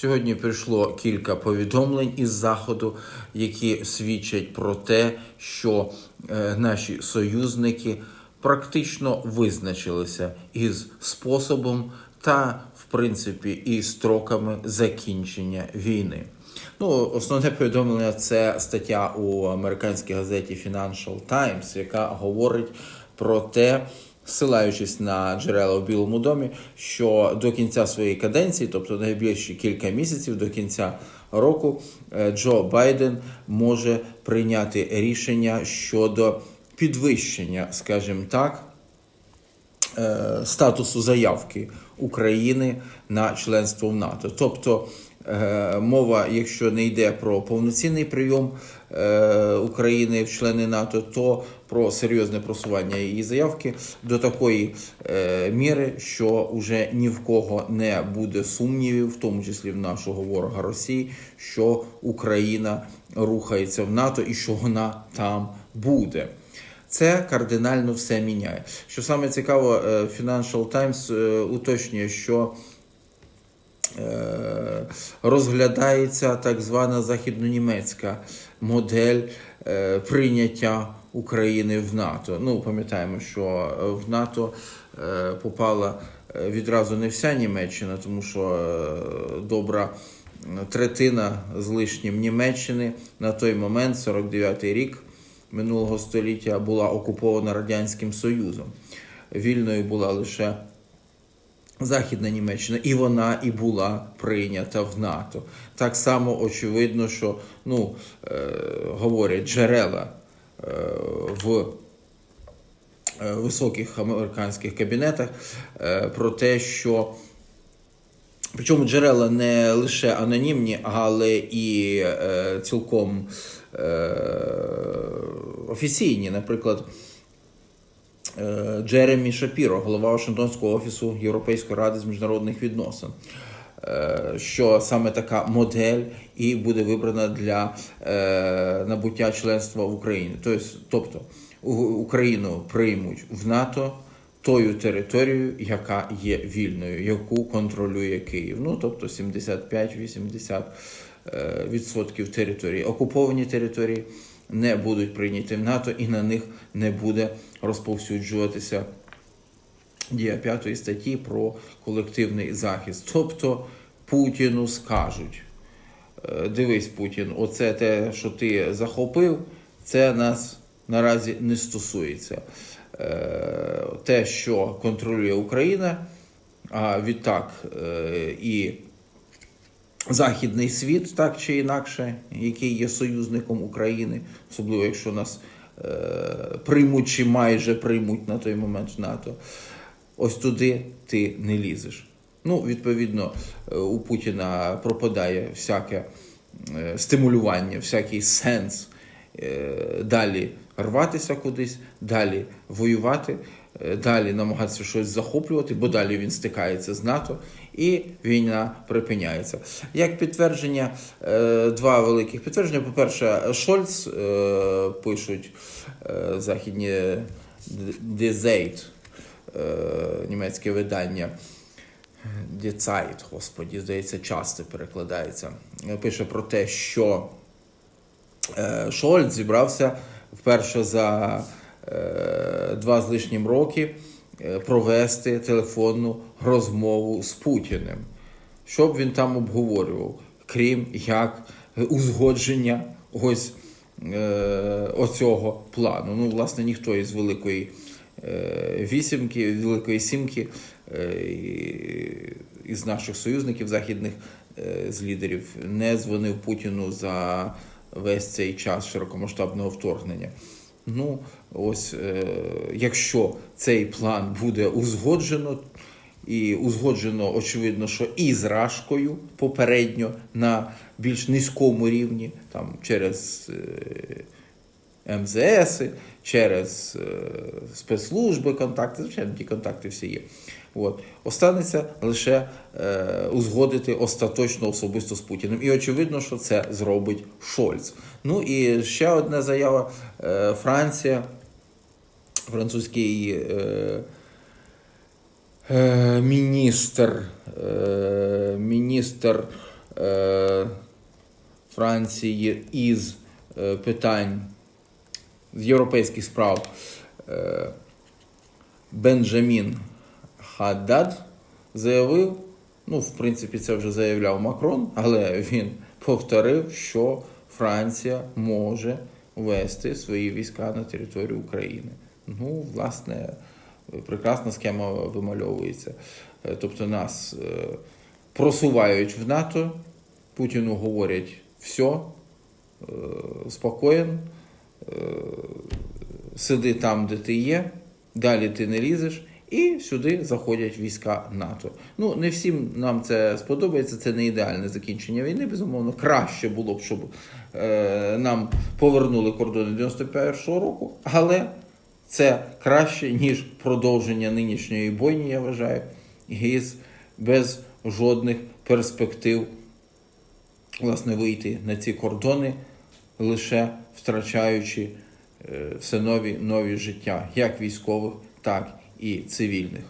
Сьогодні прийшло кілька повідомлень із заходу, які свідчать про те, що е, наші союзники практично визначилися із способом та, в принципі, і строками закінчення війни. Ну, основне повідомлення це стаття у американській газеті Financial Times, яка говорить про те, ссилаючись на джерела в Білому домі, що до кінця своєї каденції, тобто найближчі кілька місяців до кінця року, е, Джо Байден може прийняти рішення щодо підвищення, скажімо так, е, статусу заявки України на членство в НАТО. Тобто мова, якщо не йде про повноцінний прийом е, України в члени НАТО, то про серйозне просування її заявки до такої е, міри, що вже ні в кого не буде сумнівів, в тому числі в нашого ворога Росії, що Україна рухається в НАТО і що вона там буде. Це кардинально все міняє. Що саме цікаво, е, Financial Times е, уточнює, що е, розглядається так звана західнонімецька модель е, прийняття України в НАТО. Ну, пам'ятаємо, що в НАТО е, попала е, відразу не вся Німеччина, тому що е, добра третина з лишнім Німеччини на той момент, 49-й рік минулого століття, була окупована Радянським Союзом. Вільною була лише Західна Німеччина, і вона і була прийнята в НАТО. Так само очевидно, що ну, е, говорять джерела е, в е, високих американських кабінетах е, про те, що Причому джерела не лише анонімні, але і е, цілком е, офіційні. Наприклад, Джеремі Шапіро, голова Вашингтонського офісу Європейської ради з міжнародних відносин. е, Що саме така модель і буде вибрана для е, набуття членства в Україні. Тобто, тобто Україну приймуть в НАТО тою територією, яка є вільною, яку контролює Київ. Ну тобто 75-80% е, відсотків території. Окуповані території не будуть прийняті в НАТО, і на них не буде розповсюджуватися дія п'ятої статті про колективний захист. Тобто Путіну скажуть. Е, Дивись, Путін, оце те, що ти захопив, це нас наразі не стосується. Е, Те, що контролює Україна, а відтак е, і Західний світ, так чи інакше, який є союзником України, особливо якщо нас е, приймуть чи майже приймуть на той момент НАТО, ось туди ти не лізеш. Ну, відповідно, е, у Путіна пропадає всяке е, стимулювання, всякий сенс е, далі рватися кудись, далі воювати, далі намагатися щось захоплювати, бо далі він стикається з НАТО, і війна припиняється. Як підтвердження, е, два великих підтвердження. По-перше, Шольц е, пишуть е, західні Дезейт, німецьке видання. Zeit, господі, здається, часто перекладається. Пише про те, що Шольц зібрався вперше за два з лишнім роки провести телефонну розмову з Путіним. Що б він там обговорював, крім як узгодження ось е, оцього плану. Ну, власне, ніхто із великої е, вісімки, великої сімки е, із наших союзників західних е, з лідерів не дзвонив Путіну за весь цей час широкомасштабного вторгнення. Ну, ось е, якщо цей план буде узгоджено, і узгоджено, очевидно, що і з Рашкою попередньо на більш низькому рівні, там через е, МЗС, через е, спецслужби контакти, звичайно, ті контакти всі є. От. Останеться лише е, узгодити остаточно особисто з Путіним. І очевидно, що це зробить Шольц. Ну і ще одна заява: е, Франція, французький. Е, Е, міністр, е, міністр Франції із питань з європейських справ е, Бенджамін Хаддад заявив, ну, в принципі, це вже заявляв Макрон, але він повторив, що Франція може ввести свої війська на територію України. Ну, власне, прекрасна схема вимальовується. Е, Тобто нас е, просувають в НАТО, Путіну говорять все, спокоєн, сиди там, де ти є, далі ти не лізеш, і сюди заходять війська НАТО. Ну, не всім нам це сподобається, це не ідеальне закінчення війни. Безумовно, краще було б, щоб е, нам повернули кордони 91-го року, але це краще, ніж продовження нинішньої бойні, я вважаю, із без жодних перспектив власне вийти на ці кордони, лише втрачаючи е, все нові нові життя, як військових, так і цивільних.